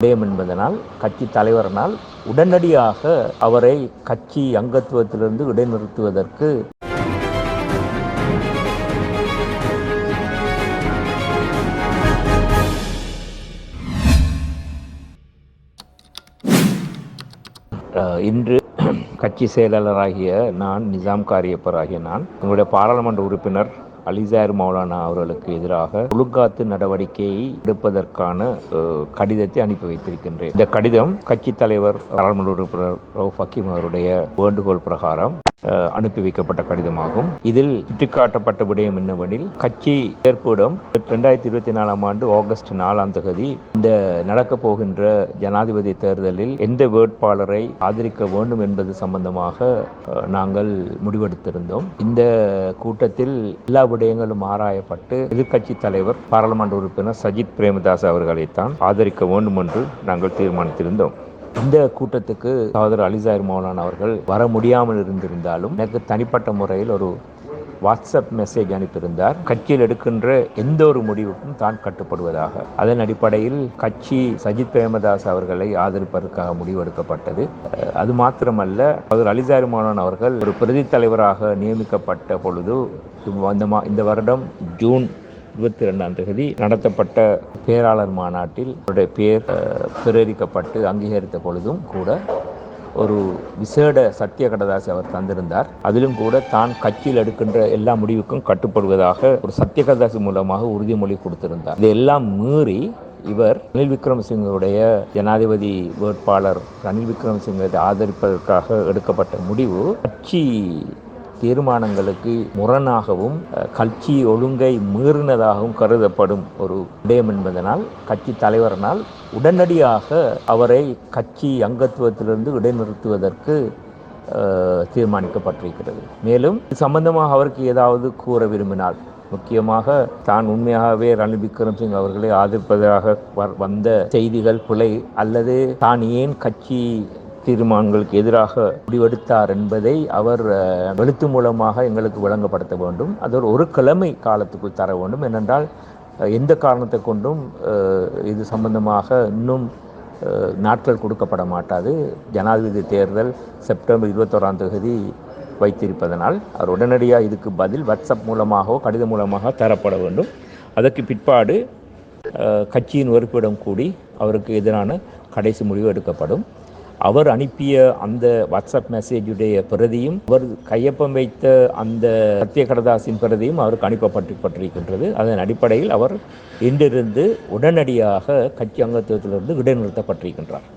விடயம் என்பதனால் கட்சி தலைவரனால் உடனடியாக அவரை கட்சி அங்கத்துவத்திலிருந்து இடைநிறுத்துவதற்கு இன்று கட்சி செயலாளராகிய நான் நிசாம் காரியப்பர் ஆகிய நான் எங்களுடைய பாராளுமன்ற உறுப்பினர் அலிசார் மௌலானா அவர்களுக்கு எதிராக ஒழுக்காத்து நடவடிக்கையை எடுப்பதற்கான கடிதத்தை அனுப்பி வைத்திருக்கின்றேன். இந்த கடிதம் கட்சி தலைவர் பாராளுமன்ற உறுப்பினர் ரவுஃப் ஹக்கீம் அவருடைய வேண்டுகோள் பிரகாரம் அனுப்பி வைக்கப்பட்ட கடிதமாகும். இதில் சுட்டிக்காட்டப்பட்ட விடயம் என்னவெனில் கட்சி ஏற்பிடம் இரண்டாயிரத்தி இருபத்தி நாலாம் ஆண்டு ஆகஸ்ட் நாலாம் தகுதி இந்த நடக்கப் போகின்ற ஜனாதிபதி தேர்தலில் எந்த வேட்பாளரை ஆதரிக்க வேண்டும் என்பது சம்பந்தமாக நாங்கள் முடிவெடுத்திருந்தோம். இந்த கூட்டத்தில் எல்லா விடயங்களும் ஆராயப்பட்டு எதிர்க்கட்சி தலைவர் பாராளுமன்ற உறுப்பினர் சஜித் பிரேமதாஸ் அவர்களைத்தான் ஆதரிக்க வேண்டும் என்று நாங்கள் தீர்மானித்திருந்தோம். இந்த கூட்டத்துக்கு சகோதரர் அலிசாயர் மௌலான் அவர்கள் வர முடியாமல் இருந்திருந்தாலும் எனக்கு தனிப்பட்ட முறையில் ஒரு வாட்ஸ்அப் மெசேஜ் அனுப்பியிருந்தார். கட்சியில் எடுக்கின்ற எந்த ஒரு முடிவுக்கும் தான் கட்டுப்படுவதாக. அதன் அடிப்படையில் கட்சி சஜித் பிரேமதாஸ் அவர்களை ஆதரிப்பதற்காக முடிவெடுக்கப்பட்டது அது மாத்திரமல்ல அவர் அலிசார் மௌலான் அவர்கள் ஒரு பிரதி தலைவராக நியமிக்கப்பட்ட பொழுது மா- இந்த வருடம் ஜூன் இருபத்தி ரெண்டாம் தேதி நடத்தப்பட்ட பேராளர் மாநாட்டில் அவருடைய பேர் பிரேரிக்கப்பட்டு அங்கீகரித்த பொழுதும் கூட ஒரு விசேட சத்திய கடதாசி அவர் தந்திருந்தார். அதிலும் கூட தான் கட்சியில் எடுக்கின்ற எல்லா முடிவுக்கும் கட்டுப்படுவதாக ஒரு சத்திய கடதாசி மூலமாக உறுதிமொழி கொடுத்திருந்தார். இதையெல்லாம் மீறி இவர் ரணில் விக்ரமசிங்கவுடைய ஜனாதிபதி வேட்பாளர் ரணில் விக்ரமசிங்கத்தை ஆதரிப்பதற்காக எடுக்கப்பட்ட முடிவு கட்சி தீர்மானங்களுக்கு முரணாகவும் கட்சி ஒழுங்கை மீறினதாகவும் கருதப்படும் ஒரு விடயம் என்பதனால் கட்சி தலைவரனால் உடனடியாக அவரை கட்சி அங்கத்துவத்திலிருந்து இடைநிறுத்துவதற்கு தீர்மானிக்கப்பட்டிருக்கிறது. மேலும் சம்பந்தமாக அவருக்கு ஏதாவது கூற விரும்பினால் முக்கியமாக தான் உண்மையாகவே ரணில் விக்ரம்சிங் அவர்களை ஆதரிப்பதாக வந்த செய்திகள் பிழை அல்லது தான் ஏன் கட்சி தீர்மானங்களுக்கு எதிராக முடிவெடுத்தார் என்பதை அவர் எழுத்து மூலமாக எங்களுக்கு விளங்கப்படுத்த வேண்டும். அது ஒரு கிழமை காலத்துக்குள் தர வேண்டும். ஏனென்றால் எந்த காரணத்தை கொண்டும் இது சம்பந்தமாக இன்னும் நாட்கள் கொடுக்கப்பட மாட்டாது. ஜனாதிபதி தேர்தல் செப்டம்பர் இருபத்தோராம் தேதி வைத்திருப்பதனால் அவர் உடனடியாக இதுக்கு பதில் வாட்ஸ்அப் மூலமாகவோ கடிதம் மூலமாக தரப்பட வேண்டும். அதற்கு பிற்பாடு கட்சியின் உறுப்பிடம் கூடி அவருக்கு எதிரான கடைசி முடிவு எடுக்கப்படும். அவர் அனுப்பிய அந்த வாட்ஸ்அப் மெசேஜுடைய பிரதியும் அவர் கையொப்பம் வைத்த அந்த சத்திய கடதாசின் பிரதியும் அவருக்கு அனுப்பப்பட்டு பட்டிருக்கின்றது அதன் அடிப்படையில் அவர் இன்றிருந்து உடனடியாக கட்சி அங்கத்துவத்திலிருந்து இடைநிறுத்தப்பட்டிருக்கின்றார்